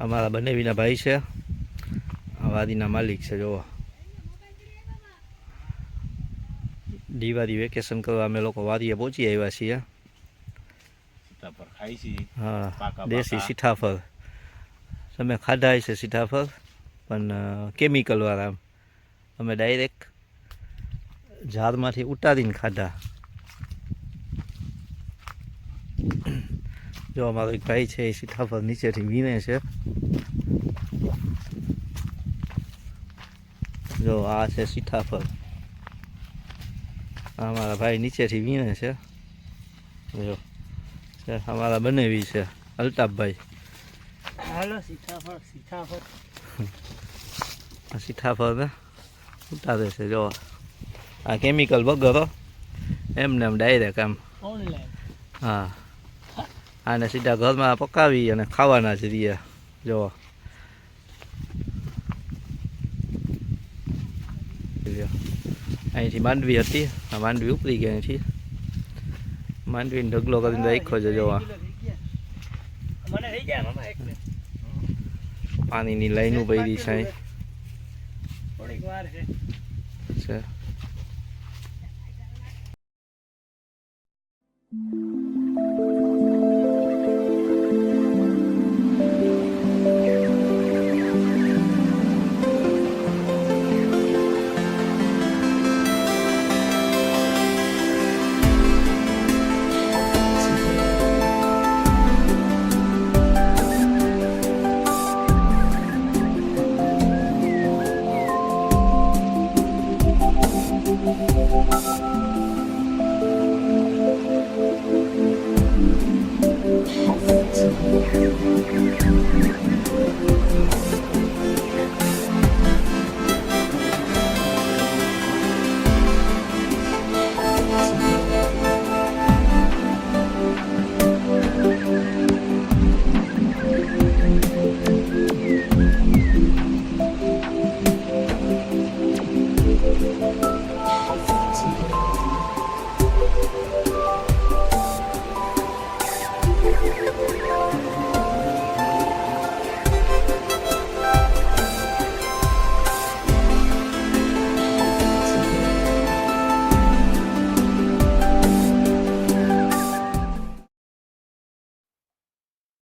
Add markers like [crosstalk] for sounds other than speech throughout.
અમારા બંને વિના ભાઈ છે. વાદીના માલિક છે જોવો. દિવાળી વેકેશન કરવા અમે લોકો વાદીએ પહોંચી આવ્યા છીએ. હા દેશી સીઠાફળ. તમે ખાધા છે સીતાફળ પણ કેમિકલવાળા અમે ડાયરેક્ટ ઝાડમાંથી ઉતારીને ખાધા. [coughs] જો અમારો એક ભાઈ છે એ સીતાફળ નીચેથી વીણે છે. જો આ છે સીતાફળ. અમારા ભાઈ નીચેથી વીણે છે. જો અમારા બનેવી છે અલ્તાફભાઈ. હાલો સીતાફળ સીતાફળ. ઉતારે છે જો. આ કેમિકલ વગર એમને એમ ડાયરેક્ટ આમ. ઓનલાઈન હા. આને સીધા ઘરમાં પકાવી અને ખાવાના જ રહ્યા જો અહીંથી માંડવી હતી. આ માંડવી ઉપરી ગઈ અહીંથી. માંડવીને ઢગલો કરીને રાખ્યો છે જોવા. પાણીની લાઈનો પડી છે.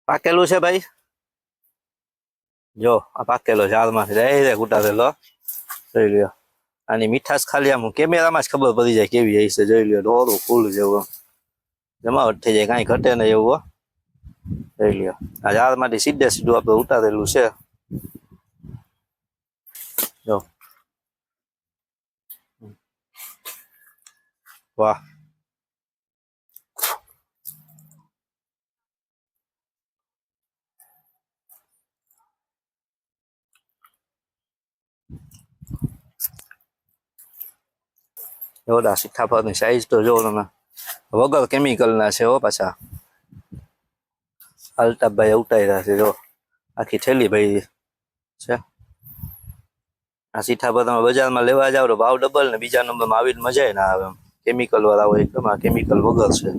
પાકેલું છે ભાઈ? જો, આ પાકેલો છે હાલમાં રે ઉતારેલો જોઈ લ્યો. આની મીઠાશ ખાલી આમ કેમેરામાં જ ખબર પડી જાય કેવી હશે. જોઈ લ્યો ડોરું ફૂલ જેવું જમાવટ થઈ જાય, કાંઈ ઘટે નહીં એવું. જોઈ લ્યો. આ ઝાડમાંથી સીધે સીધું આપણે ઉતારેલું છે. જો. વાહ. એવડા સીતાફળની સાઈઝ તો જો તમે. વગર કેમિકલના છે હો પાછા. અલ્તાફભાઈ ઉતાર્યા છે, જો. આખી થેલી ભાઈ છે. આ સીઠાફળ તમે બજારમાં લેવા જાવ તો ભાવ ડબલ ને બીજા નંબરમાં આવીને મજા ના આવે કેમિકલ વાળા હોય એકદમ કેમિકલ વગર છે.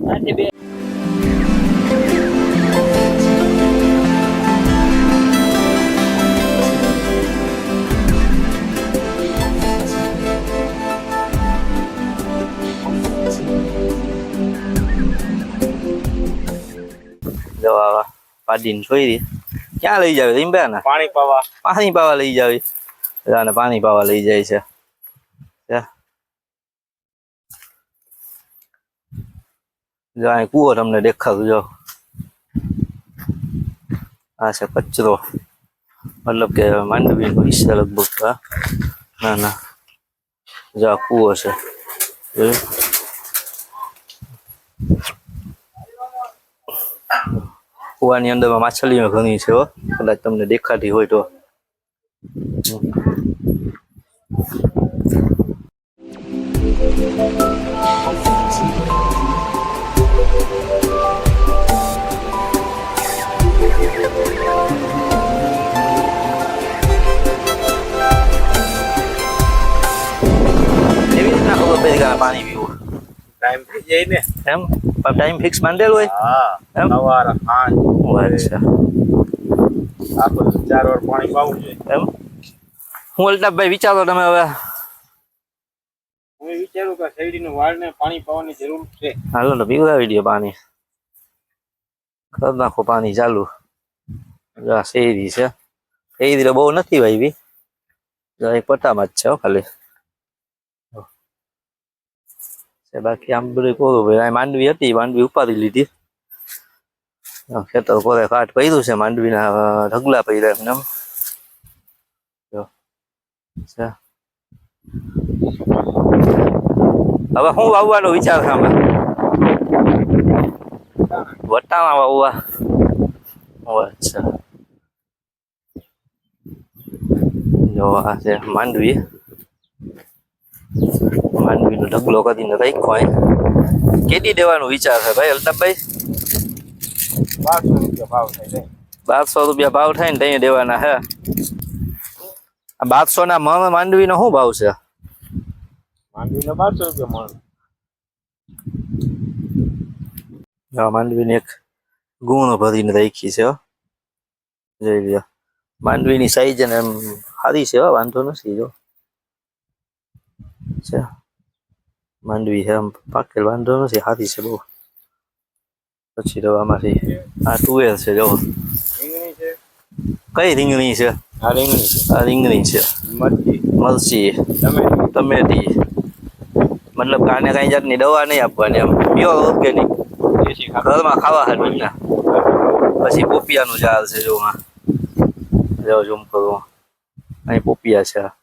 પાડીને જોઈ દે ક્યાં લઈ જાવે રીંબા ને પાણી પાવા પાણી પાવા લઈ જાવી અને પાણી પાવા લઈ જાય છે છે. જો તમને દેખાતું જો આ છે કચરો મતલબ કે માંડવી નો હિસ્સા લગભગ. ના ના જો આ કુવો છે જોયું? કૂવાની અંદરમાં માછલીઓ ઘણી છે હો કદાચ તમને દેખાતી હોય તો એવી રીતના ખબર પડી કે આ પાણી પીવું ટાઈમ થઈ જાય ને. એમ? ટાઈમ ફિક્સ બાંધેલો હોય? હા? સવાર સાંજ. અચ્છા. આખો ચાર વાર પાણી પાવું છે. એમ? હું અલ્તાફભાઈ વિચારો તમે હવે. હું વિચારું કે વાળ વાળને પાણી પાવાની જરૂર છે. હાલો ને પીવડાવી દો પાણી. ખબર નાખો પાણી ચાલુ. શેરી શેરડી છે. શેરડી તો બહુ નથી વાવી એક પટામાં જ છે ખાલી જો. છે બાકી આમ બધું કોરું ભાઈ આ માંડવી હતી માંડવી ઉપાડી લીધી જો ખેતર કોરે કાટ પડ્યું છે માંડવીના અ, ઢગલા પડ્યા એમને એમ. જો છે હવે શું વાવવાનો વિચાર છે આમાં વટાણા વાવવા ઓ અચ્છા જો આ છે માંડવી માંડવીનો ઢગલો કરીને રાખ્યો અહીં કેદી દેવાનો વિચાર છે ભાઈ અલ્તાફભાઈ? બારસો રૂપિયા ભાવ થાય બારસો રૂપિયા ભાવ થાય ને ત્યાં દેવાના હે. આ બારસો ના મણ માંડવીનો શું ભાવ છે? માંડવીને બારસો રૂપિયા મળે માંડવી ને એક ગુણ ભરીને રાખી છે હો. જોઈ લ્યો. માંડવીની સાઈઝ અને એમ સારી છે વાંધો નથી જો. છે. માંડવી છે આમ પાકેલ વાંધો નથી હાથી છે બહુ પછી તો આ ટુવેલ છે જો છે કઈ રીંગણી છે આ રીંગણી છે આ રીંગણી છે મરચી ટમેટી મતલબ કાને કઈ જાતની દવા નહીં આપવાની આમ પ્યોર ઓર્ગેનિક ઘરમાં ખાવા જ પછી પોપિયાનું ઝાડ છે જો આ જો ઝૂમ કરું અહીં પોપિયા છે.